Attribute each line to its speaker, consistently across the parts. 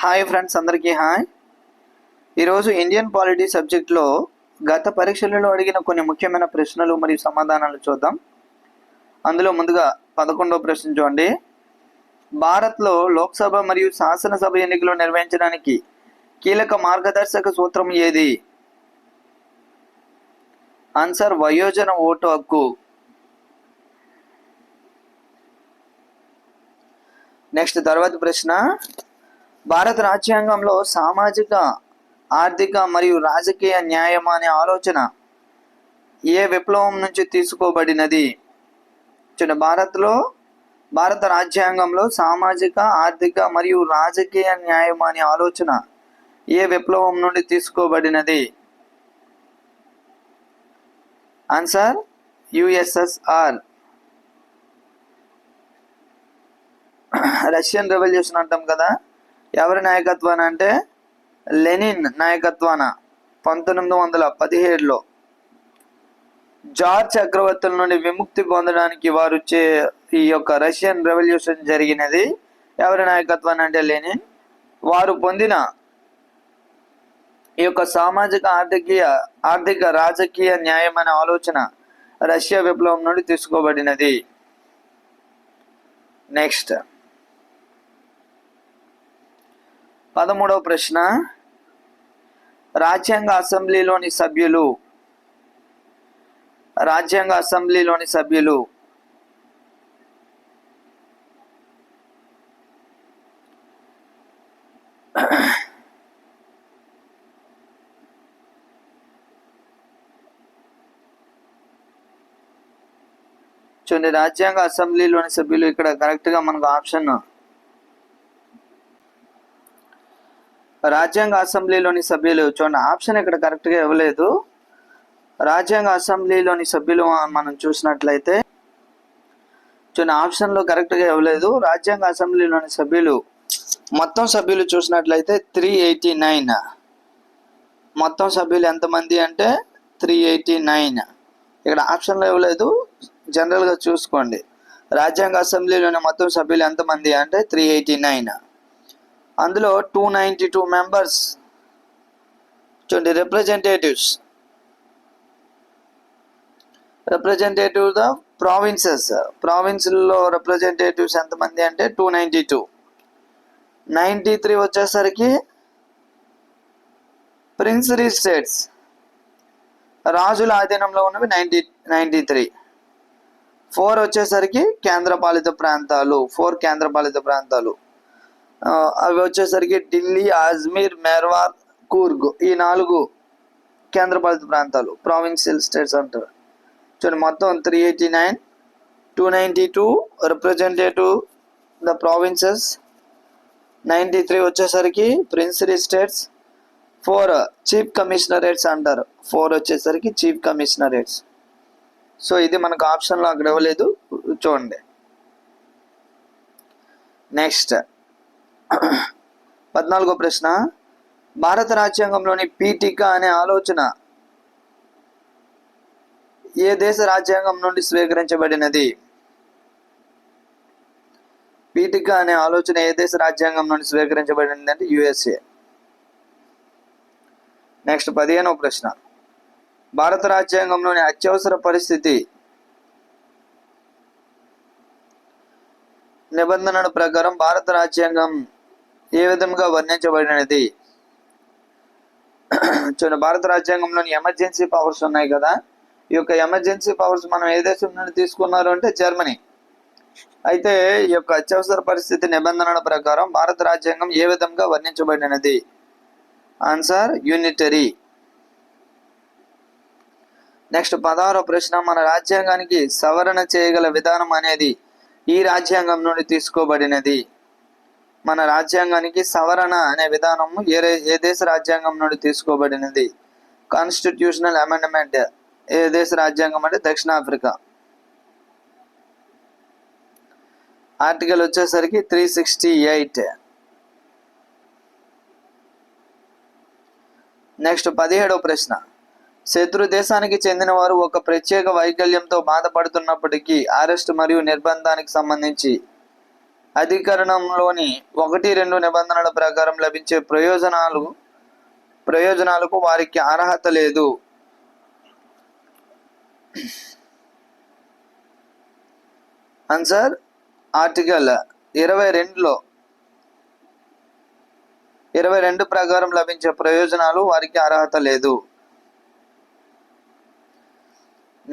Speaker 1: Hi friends అందరికీ hi ఈరోజు Indian polity సబ్జెక్ట్లో గత పరీక్షలలో అడిగిన కొన్ని ముఖ్యమైన ప్రశ్నలు మరియు సమాధానాలు చూద్దాం. అందులో ముందుగా పదకొండవ ప్రశ్న చూడండి. భారత్లో లోక్సభ మరియు శాసనసభ ఎన్నికలు నిర్వహించడానికి కీలక మార్గదర్శక సూత్రం ఏది? ఆన్సర్ వయోజన ఓటు హక్కు. నెక్స్ట్ తర్వాత ప్రశ్న. భారత రాజ్యాంగంలో సామాజిక ఆర్థిక మరియు రాజకీయ న్యాయం అనే ఆలోచన ఏ విప్లవం నుంచి తీసుకోబడినది? చూడండి భారత్లో భారత రాజ్యాంగంలో సామాజిక ఆర్థిక మరియు రాజకీయ న్యాయం అనే ఆలోచన ఏ విప్లవం నుండి తీసుకోబడినది? Answer USSR. రష్యన్ రెవల్యూషన్ అంటాం కదా? ఎవరి నాయకత్వాన అంటే లెనిన్ నాయకత్వాన పంతొమ్మిది వందల పదిహేడులో. జార్జ్ చక్రవర్తుల నుండి విముక్తి పొందడానికి వారు చే ఈ యొక్క రష్యన్ రెవల్యూషన్ జరిగినది ఎవరి నాయకత్వాన్ని అంటే లెనిన్. వారు పొందిన ఈ యొక్క సామాజిక ఆర్థికీయ ఆర్థిక రాజకీయ న్యాయం అనే ఆలోచన రష్యా విప్లవం నుండి తీసుకోబడినది. నెక్స్ట్. పదమూడవ ప్రశ్న. రాజ్యాంగ అసెంబ్లీలోని సభ్యులు. రాజ్యాంగ అసెంబ్లీలోని సభ్యులు. చూడండి రాజ్యాంగ అసెంబ్లీలోని సభ్యులు ఇక్కడ కరెక్ట్గా మనకు ఆప్షన్ రాజ్యాంగ అసెంబ్లీలోని సభ్యులు చూడండి ఆప్షన్ ఇక్కడ కరెక్ట్గా ఇవ్వలేదు. రాజ్యాంగ అసెంబ్లీలోని సభ్యులు మనం చూసినట్లయితే చూడండి ఆప్షన్లో కరెక్ట్గా ఇవ్వలేదు. రాజ్యాంగ అసెంబ్లీలోని సభ్యులు మొత్తం సభ్యులు చూసినట్లయితే త్రీ ఎయిటీ నైన్ మొత్తం సభ్యులు ఎంతమంది అంటే త్రీ ఎయిటీ నైన్ ఇక్కడ ఆప్షన్లో ఇవ్వలేదు. జనరల్గా చూసుకోండి. రాజ్యాంగ అసెంబ్లీలోని మొత్తం సభ్యులు ఎంతమంది అంటే త్రీ ఎయిటీ నైన్ అందులో టూ నైంటీ టూ మెంబర్స్ చూడండి రిప్రజెంటేటివ్స్ రిప్రజెంటేటివ్ ద ప్రావిన్సెస్ ప్రావిన్స్లో రిప్రజెంటేటివ్స్ ఎంతమంది అంటే two ninety two ninety three వచ్చేసరికి ప్రిన్సరీ స్టేట్స్ రాజుల ఆధీనంలో ఉన్నవి నైంటీ నైంటీ త్రీ ఫోర్ వచ్చేసరికి కేంద్రపాలిత ప్రాంతాలు. ఫోర్ కేంద్రపాలిత ప్రాంతాలు. అవి వచ్చేసరికి ఢిల్లీ అజ్మీర్ మెర్వార్ కూర్గ్ ఈ నాలుగు కేంద్రపాలిత ప్రాంతాలు. ప్రావిన్షియల్ స్టేట్స్ అంటారు. చూడండి మొత్తం three eighty nine two ninety two representative the provinces ninety three వచ్చేసరికి principal states four chief commissionerates అంటారు. ఫోర్ వచ్చేసరికి చీఫ్ కమిషనరేట్స్ సో ఇది మనకు ఆప్షన్లో అక్కడ ఇవ్వలేదు. చూడండి. నెక్స్ట్ పద్నాలుగో ప్రశ్న. భారత రాజ్యాంగంలోని పీఠిక అనే ఆలోచన ఏ దేశ రాజ్యాంగం నుండి స్వీకరించబడినది? పీఠిక అనే ఆలోచన ఏ దేశ రాజ్యాంగం నుండి స్వీకరించబడినది అంటే యుఎస్ఏ. నెక్స్ట్ పదిహేనవ ప్రశ్న. భారత రాజ్యాంగంలోని అత్యవసర పరిస్థితి నిబంధనల ప్రకారం భారత రాజ్యాంగం ఏ విధంగా వర్ణించబడినది? చూడండి భారత రాజ్యాంగంలోని ఎమర్జెన్సీ పవర్స్ ఉన్నాయి కదా? ఈ యొక్క ఎమర్జెన్సీ పవర్స్ మనం ఏ దేశం నుండి తీసుకున్నారు అంటే జర్మనీ. అయితే ఈ యొక్క అత్యవసర పరిస్థితి నిబంధనల ప్రకారం భారత రాజ్యాంగం ఏ విధంగా వర్ణించబడినది? ఆన్సర్ యూనిటరీ నెక్స్ట్ పదహారో ప్రశ్న మన రాజ్యాంగానికి సవరణ చేయగల విధానం అనేది ఈ రాజ్యాంగం నుండి తీసుకోబడినది. మన రాజ్యాంగానికి సవరణ అనే విధానము ఏ ఏ దేశ రాజ్యాంగం నుండి తీసుకోబడినది? కాన్స్టిట్యూషనల్ అమెండ్మెంట్ ఏ దేశ రాజ్యాంగం అంటే దక్షిణాఫ్రికా. ఆర్టికల్ వచ్చేసరికి త్రీ సిక్స్టీ ఎయిట్ నెక్స్ట్ పదిహేడవ ప్రశ్న. శత్రు దేశానికి చెందిన వారు ఒక ప్రత్యేక వైకల్యంతో బాధపడుతున్నప్పటికీ అరెస్ట్ మరియు నిర్బంధానికి సంబంధించి అధికరణంలోని ఒకటి రెండు నిబంధనల ప్రకారం లభించే ప్రయోజనాలు ప్రయోజనాలకు వారికి అర్హత లేదు. ఆన్సర్ ఆర్టికల్ ఇరవై రెండులో ఇరవై రెండు ప్రకారం లభించే ప్రయోజనాలు వారికి అర్హత లేదు.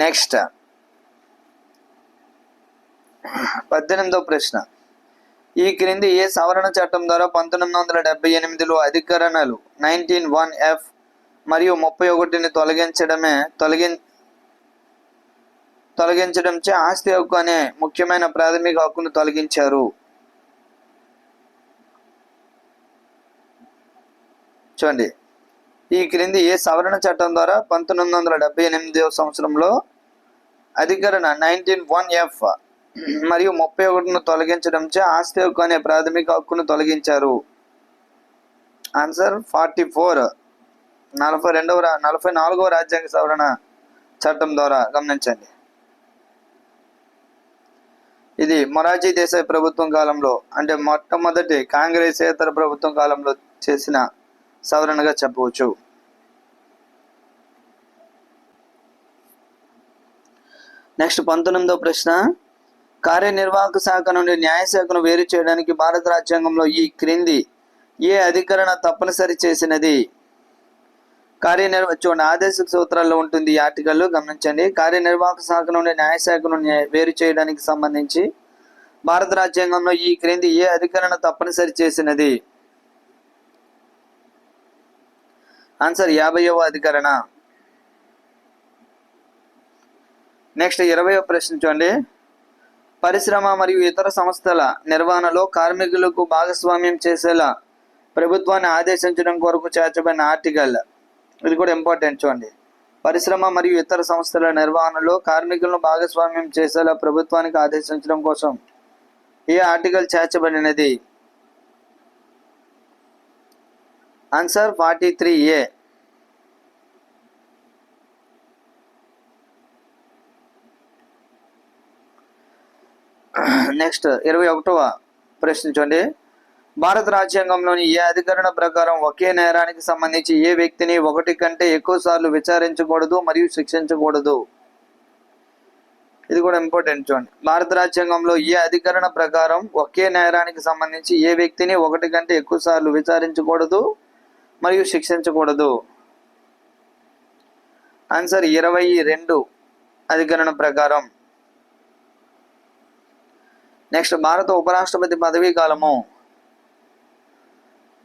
Speaker 1: నెక్స్ట్ పద్దెనిమిదో ప్రశ్న. ఈ క్రింది ఏ సవరణ చట్టం ద్వారా పంతొమ్మిది వందల డెబ్బై ఎనిమిదిలో అధికరణలు నైన్టీన్ వన్ ఎఫ్ మరియు ముప్పై ఒకటిని తొలగించడమే తొలగి తొలగించడంచే ఆస్తి హక్కు అనే ముఖ్యమైన ప్రాథమిక హక్కును తొలగించారు. చూడండి. ఈ క్రింది ఏ సవరణ చట్టం ద్వారా పంతొమ్మిది వందల డెబ్బై ఎనిమిదవ సంవత్సరంలో అధికరణ నైన్టీన్ వన్ ఎఫ్ మరియు ముప్పై ఒకటిను తొలగించడంచే ఆస్తి హక్కు అనే ప్రాథమిక హక్కును తొలగించారు. ఆన్సర్ ఫార్టీ ఫోర్ నలభై రెండవ నలభై నాలుగవ రాజ్యాంగ సవరణ చట్టం ద్వారా గమనించండి. ఇది మొరార్జీ దేశాయ్ ప్రభుత్వం కాలంలో అంటే మొట్టమొదటి కాంగ్రెసేతర ప్రభుత్వం కాలంలో చేసిన సవరణగా చెప్పవచ్చు. నెక్స్ట్ పంతొమ్మిదో ప్రశ్న. కార్యనిర్వాహక శాఖ నుండి న్యాయశాఖను వేరు చేయడానికి భారత రాజ్యాంగంలో ఈ క్రింది ఏ అధికరణ తప్పనిసరి చేసినది? కార్యనిర్వ చూడండి ఆదేశ సూత్రాల్లో ఉంటుంది ఈ ఆర్టికల్. గమనించండి కార్యనిర్వాహక శాఖ నుండి న్యాయశాఖను వేరు చేయడానికి సంబంధించి భారత రాజ్యాంగంలో ఈ క్రింది ఏ అధికరణ తప్పనిసరి చేసినది? ఆన్సర్ యాభైవ అధికరణ. నెక్స్ట్ ఇరవయో ప్రశ్న చూడండి. పరిశ్రమ మరియు ఇతర సంస్థల నిర్వహణలో కార్మికులకు భాగస్వామ్యం చేసేలా ప్రభుత్వాన్ని ఆదేశించడం కొరకు చేర్చబడిన ఆర్టికల్. ఇది కూడా ఇంపార్టెంట్ చూడండి. పరిశ్రమ మరియు ఇతర సంస్థల నిర్వహణలో కార్మికులను భాగస్వామ్యం చేసేలా ప్రభుత్వానికి ఆదేశించడం కోసం ఏ article చేర్చబడినది. Answer forty three A. Next ఇరవై ఒకటవ ప్రశ్నించండి భారత రాజ్యాంగంలోని ఏ అధికరణ ప్రకారం ఒకే నేరానికి సంబంధించి ఏ వ్యక్తిని ఒకటి కంటే ఎక్కువ సార్లు విచారించకూడదు మరియు శిక్షించకూడదు? ఇది కూడా ఇంపార్టెంట్ చూడండి. భారత రాజ్యాంగంలో ఏ అధికరణ ప్రకారం ఒకే నేరానికి సంబంధించి ఏ వ్యక్తిని ఒకటి కంటే ఎక్కువ సార్లు విచారించకూడదు మరియు శిక్షించకూడదు? ఆన్సర్ ఇరవై రెండు అధికరణ ప్రకారం. నెక్స్ట్ భారత ఉపరాష్ట్రపతి పదవీ కాలము.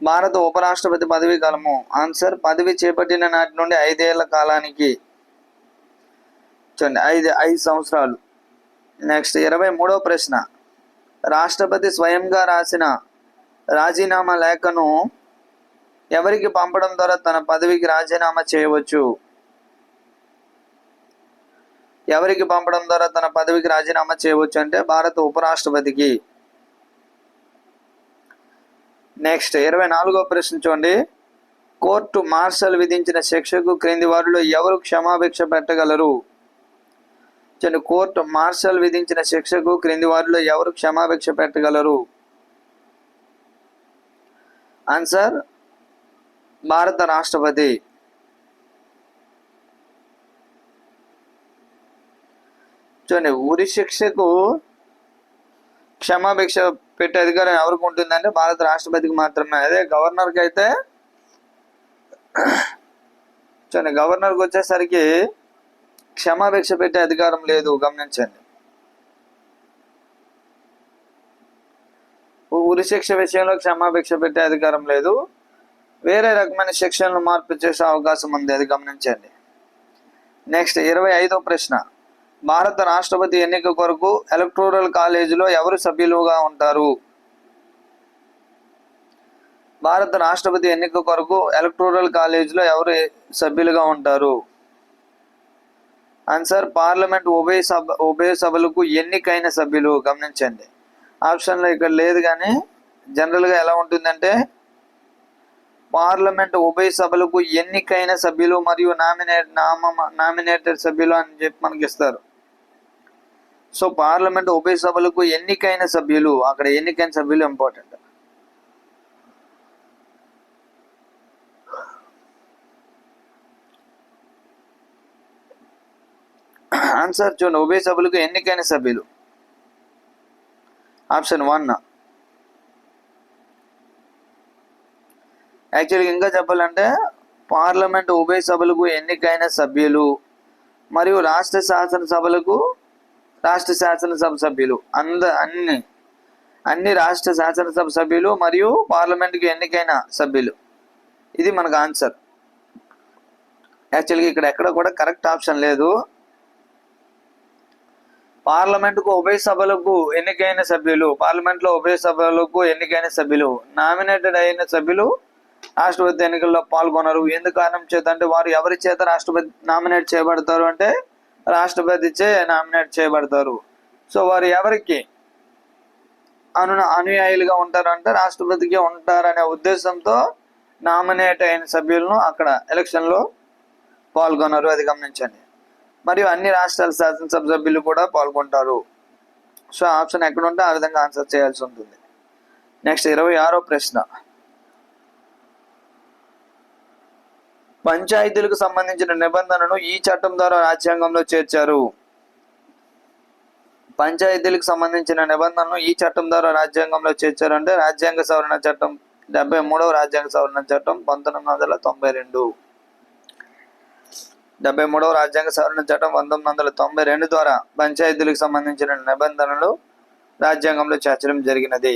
Speaker 1: భారత ఉపరాష్ట్రపతి పదవీ కాలము. ఆన్సర్ పదవి చేపట్టిన నాటి నుండి ఐదేళ్ళ కాలానికి. చూడండి ఐదు ఐదు సంవత్సరాలు. నెక్స్ట్ ఇరవై మూడో ప్రశ్న. రాష్ట్రపతి స్వయంగా రాసిన రాజీనామా లేఖను ఎవరికి పంపడం ద్వారా తన పదవికి రాజీనామా చేయవచ్చు? ఎవరికి పంపడం ద్వారా తన పదవికి రాజీనామా చేయవచ్చు అంటే భారత ఉపరాష్ట్రపతికి. నెక్స్ట్ ఇరవై నాలుగో ప్రశ్న చూడండి. కోర్టు మార్షల్ విధించిన శిక్షకు క్రింది వారిలో ఎవరు క్షమాభిక్ష పెట్టగలరు? చూడండి కోర్టు మార్షల్ విధించిన శిక్షకు క్రింది వారిలో ఎవరు క్షమాభిక్ష పెట్టగలరు? ఆన్సర్ భారత రాష్ట్రపతి. చూడండి ఉరి శిక్షకు క్షమాభిక్ష పెట్టే అధికారం ఎవరికి ఉంటుందంటే భారత రాష్ట్రపతికి మాత్రమే. అదే గవర్నర్కి అయితే చూడండి గవర్నర్కి వచ్చేసరికి క్షమాభిక్ష పెట్టే అధికారం లేదు గమనించండి. ఉరి శిక్ష విషయంలో క్షమాభిక్ష పెట్టే అధికారం లేదు. వేరే రకమైన శిక్షలను మార్పు చేసే అవకాశం ఉంది అది గమనించండి. నెక్స్ట్ ఇరవై ఐదో ప్రశ్న. భారత రాష్ట్రపతి ఎన్నిక కొరకు ఎలక్టోరల్ కాలేజీలో ఎవరు సభ్యులుగా ఉంటారు? భారత రాష్ట్రపతి ఎన్నిక కొరకు ఎలక్టోరల్ కాలేజీలో ఎవరు సభ్యులుగా ఉంటారు? ఆన్సర్ పార్లమెంట్ ఉభయ సభ ఉభయ సభలకు ఎన్నికైన సభ్యులు. గమనించండి. ఆప్షన్లో ఇక్కడ లేదు కానీ జనరల్గా ఎలా ఉంటుందంటే పార్లమెంట్ ఉభయ సభలకు ఎన్నికైన సభ్యులు మరియు నామినేట్ నామ నామినేటెడ్ సభ్యులు అని చెప్పి మనకి ఇస్తారు. సో పార్లమెంట్ ఉభయ సభలకు ఎన్నికైన సభ్యులు అక్కడ ఎన్నికైన సభ్యులు ఇంపార్టెంట్ ఆన్సర్ చూడండి. ఉభయ సభలకు ఎన్నికైన సభ్యులు. ఆప్షన్ వన్ యాక్చువల్గా ఇంకా చెప్పాలంటే పార్లమెంట్ ఉభయ సభలకు ఎన్నికైన సభ్యులు మరియు రాష్ట్ర శాసనసభలకు రాష్ట్ర శాసనసభ సభ్యులు. అంద అన్ని అన్ని రాష్ట్ర శాసనసభ సభ్యులు మరియు పార్లమెంట్కి ఎన్నికైన సభ్యులు. ఇది మనకు ఆన్సర్. యాక్చువల్గా ఇక్కడ ఎక్కడ కూడా కరెక్ట్ ఆప్షన్ లేదు. పార్లమెంటుకు ఉభయ సభలకు ఎన్నికైన సభ్యులు పార్లమెంట్లో ఉభయ సభలకు ఎన్నికైన సభ్యులు నామినేటెడ్ అయిన సభ్యులు రాష్ట్రపతి ఎన్నికల్లో పాల్గొనరు. ఎందుకు కారణం చేత అంటే వారు ఎవరి చేత రాష్ట్రపతి నామినేట్ చేయబడతారు అంటే రాష్ట్రపతి చే నామినేట్ చేయబడతారు. సో వారు ఎవరికి అను అనుయాయులుగా ఉంటారు అంటే రాష్ట్రపతికి ఉంటారనే ఉద్దేశంతో నామినేట్ అయిన సభ్యులను అక్కడ ఎలక్షన్లో పాల్గొన్నారు. అది గమనించండి. మరియు అన్ని రాష్ట్రాల శాసనసభ సభ్యులు కూడా పాల్గొంటారు. సో ఆప్షన్ ఎక్కడ ఉంటే ఆ విధంగా ఆన్సర్ చేయాల్సి ఉంటుంది. నెక్స్ట్ ఇరవై ఆరో ప్రశ్న. పంచాయతీలకు సంబంధించిన నిబంధనను ఈ చట్టం ద్వారా రాజ్యాంగంలో చేర్చారు. పంచాయతీలకు సంబంధించిన నిబంధనను ఈ చట్టం ద్వారా రాజ్యాంగంలో చేర్చారు అంటే రాజ్యాంగ సవరణ చట్టం డెబ్బై మూడవ రాజ్యాంగ సవరణ చట్టం పంతొమ్మిది వందల తొంభై రెండు. డెబ్బై మూడవ రాజ్యాంగ సవరణ చట్టం పంతొమ్మిది వందల తొంభై రెండు ద్వారా పంచాయతీలకు సంబంధించిన నిబంధనలు రాజ్యాంగంలో చేర్చడం జరిగినది.